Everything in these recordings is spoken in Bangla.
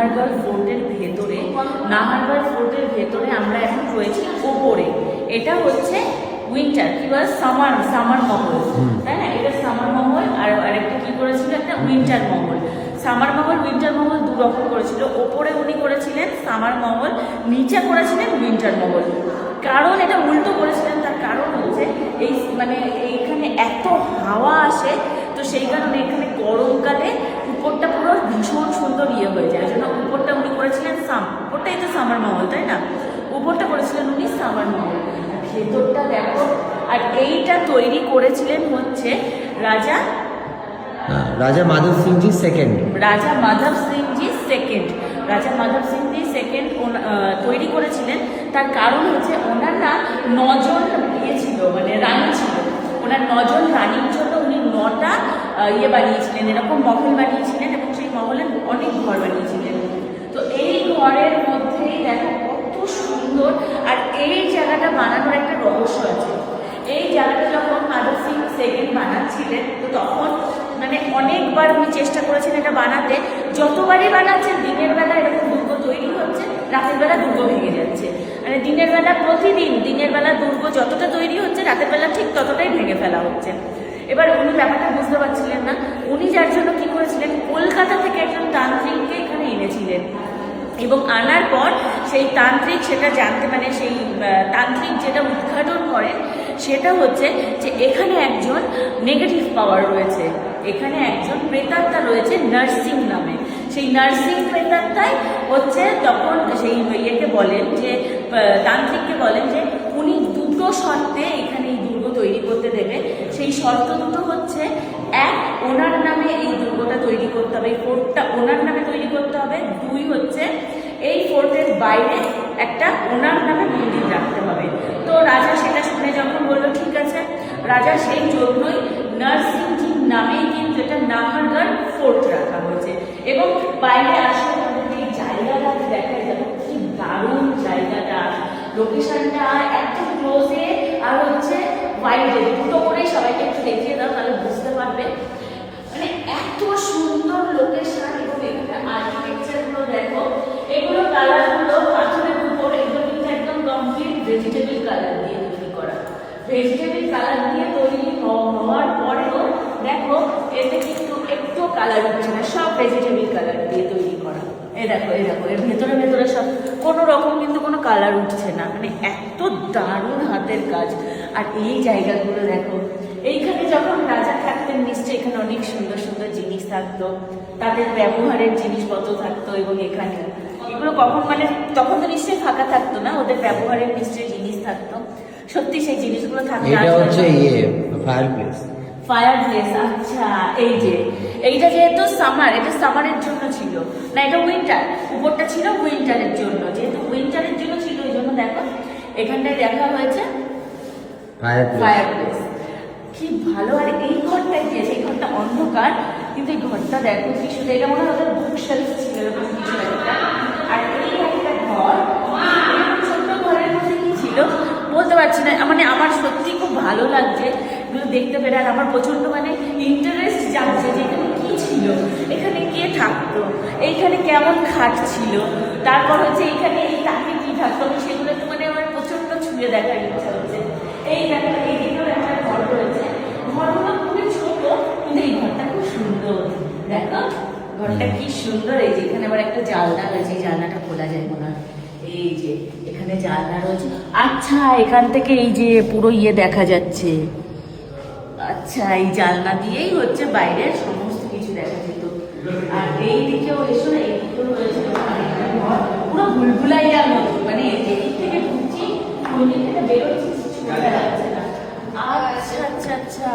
নাহারগড় ফোর্টের ভেতরে নাহারগড় ফোর্টের ভেতরে আমরা এখন রয়েছি ওপরে। এটা হচ্ছে উইন্টার কি বলে? সামার সামার মহল। তাই না? এটা সামার মহল আর আরেকটা কি করেছিল? একটা উইন্টার মহল। সামার মহল উইন্টার মহল দু রকম করেছিল। ওপরে উনি করেছিলেন সামার মহল নিচে করেছিলেন উইন্টার মহল। কারণ এটা উল্টো করেছিলেন তার কারণ হচ্ছে এই মানে এইখানে এত হাওয়া আসে তো সেই কারণে এখানে গরমকালে ভীষণ সুন্দর ইয়ে হয়ে যায়। জন্য উপরটা উনি করেছিলেন সাম উপরটাই তো সামার মহল তাই না? উপরটা করেছিলেন উনি সামার মহল। ভেতরটা দেখো আর এইটা তৈরি করেছিলেন হচ্ছে রাজা রাজা মাধব সিংজি সেকেন্ড রাজা মাধব সিংজি সেকেন্ড রাজা মাধব সিংজি সেকেন্ড তৈরি করেছিলেন। তার কারণ হচ্ছে ওনার না নজন ইয়ে ছিল মানে রানী ছিল। ওনার নজন রানীর জন্য উনি নটা ইয়ে বানিয়েছিলেন এরকম মহল বানিয়েছিলেন এবং মহলে অনেক ঘর বানিয়েছিলেন। তো এই ঘরের মধ্যেই দেখো কত সুন্দর আর এই জায়গাটা বানানোর একটা রহস্য আছে। এই জায়গাটা যখন মাধব সিং সেকেন্ড বানাচ্ছিলেন, তো তখন মানে অনেকবার উনি চেষ্টা করেছেন এটা বানাতে। যতবারই বানাচ্ছেন, দিনের বেলা এরকম দুর্গ তৈরি হচ্ছে, রাতের বেলা দুর্গ ভেঙে যাচ্ছে। মানে দিনের বেলা প্রতিদিন দিনের বেলা দুর্গ যতটা তৈরি হচ্ছে, রাতের বেলা ঠিক ততটাই ভেঙে ফেলা হচ্ছে। এবার উনি ব্যাপারটা বুঝতে পারছিলেন না উনি যার জন্য কি করেছিলেন কলকাতা থেকে একজন তান্ত্রিককে এখানে এনেছিলেন এবং আনার পর সেই তান্ত্রিক সেটা জানতে মানে সেই তান্ত্রিক যেটা উদ্ঘাটন করেন, সেটা হচ্ছে যে এখানে একজন নেগেটিভ পাওয়ার রয়েছে। এখানে একজন প্রেতাত্মা রয়েছে নার্সিং নামে। সেই নার্সিং প্রেতাত্মাই হচ্ছে তখন সেই ইয়েকে বলেন যে তান্ত্রিককে বলেন যে, উনি দুটো শর্তে এখানে এই দুর্গ তৈরি করতে দেবে। সেই শর্ত দুটো হচ্ছে, এক ওনার নামে এই দুর্গটা তৈরি করতে হবে, এই ফোর্টটা ওনার নামে তৈরি করতে হবে। দুই হচ্ছে, এই ফোর্টের বাইরে একটা ওনার নামে মন্দির রাখতে হবে। তো রাজা সেটা শুনে যখন বলল, ঠিক আছে। রাজা সেই জন্যই নার্সিংজির নামেই কিন্তু এটা নাহারগড় ফোর্ট রাখা হয়েছে। এবং বাইরে আসলে আমাদের এই জায়গাটা দেখা যাবে কি দারুণ জায়গাটা। লোকেশনটা একদম ক্লোজে আর হচ্ছে ওয়াইডে দুটো করেই সবাইকে একটু দেখিয়ে দাও, তাহলে বুঝতে পারবে। মানে এত সুন্দর লোকেশন এবং আর্কিটেকচারগুলো দেখো, এগুলো কালারগুলো পাথরের এগুলো কিন্তু একদম কমপ্লিট ভেজিটেবল কালার দিয়ে তৈরি করা। ভেজিটেবল কালার দিয়ে তৈরি হওয়ার পরেও দেখো, এতে কিন্তু একটু কালার উঠছে না, সব ভেজিটেবল কালার দিয়ে তৈরি করা। এই দেখো এই দেখো, এর ভেতরে ভেতরে সব, কোনো কিন্তু কোনো কালার উঠছে না। মানে এত দারুণ হাতের কাজ। আর এই জায়গাগুলো দেখো, এইখানে যখন রাজা থাকতেন নিশ্চয়ই এখানে অনেক সুন্দর সুন্দর জিনিস থাকতো তাদের ব্যবহারের জিনিসপত্র থাকতো এবং এখানে। এগুলো কখন মানে তখন তো নিশ্চয়ই ফাঁকা থাকতো না ওদের ব্যবহারের নিশ্চয়ই জিনিস থাকতো। সত্যি সেই জিনিসগুলো থাকতো এটা হচ্ছে ইয়ে ফায়ার প্লেস ফায়ার প্লেস আচ্ছা এই যে এইটা যেহেতু সামার এটা সামারের জন্য ছিল। না এটা উইন্টার উপরটা ছিল উইন্টারের জন্য। যেহেতু উইন্টারের জন্য ছিল ওই জন্য দেখো এখানটায় দেখা হয়েছে ফায়ার প্লেস ফায়ার প্লেস কি ভালো, আর এই ঘরটায় গিয়েছে এই ঘরটা অন্ধকার, কিন্তু এই ঘরটা দেখো কি সুন্দর। এটা মনে হয় ওদের বুক শেলফ ছিল কিছু একটা। আর এই একটা ঘর ঘরের মধ্যে কি ছিল? বলতে পারছি না। মানে আমার সত্যি খুব ভালো লাগছে। এগুলো দেখতে পেরে, আর আমার প্রচণ্ড মানে ইন্টারেস্ট জাগছে যে এখানে কি ছিল? এখানে কে থাকতো? এইখানে কেমন খাট ছিল? তারপর হচ্ছে এইখানে এই তাকে কি থাকতো? সেগুলো একটু মানে আমার প্রচণ্ড ছুঁয়ে দেখার ইচ্ছা হচ্ছে। এই দেখো এই দিকেও একটা ঘর রয়েছে ঘরগুলো খুবই ছোট কিন্তু এই ঘরটা খুব সুন্দর দেখো ঘরটা কি সুন্দর এই যে এখানে আবার একটা জানলা রয়েছে এই জানলাটা খোলা যায় মনে হয়। এই যে এখানে জানলা রয়েছে। আচ্ছা এখান থেকে এই যে পুরো ইয়ে দেখা যাচ্ছে। আচ্ছা এই জানলা দিয়েই হচ্ছে বাইরের সমস্ত কিছু দেখা যেত। আর এই দিকেও এসো না এই দিকেও রয়েছে পুরো ভুলভুলাইয়ার মতো মানে এদিক থেকে ঢুকছি ওই দিক থেকে বেরোচ্ছি কিছু বোঝা যাচ্ছে না আচ্ছা আচ্ছা আচ্ছা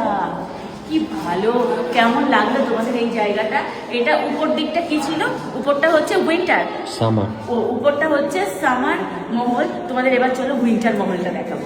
কি ভালো কেমন লাগল তোমাদের এই জায়গাটা? এটা উপর দিকটা কি ছিল? উপরটা হচ্ছে উইন্টার সামার ও উপরটা হচ্ছে সামার মহল। তোমাদের এবার চলো উইন্টার মহলটা দেখাবো।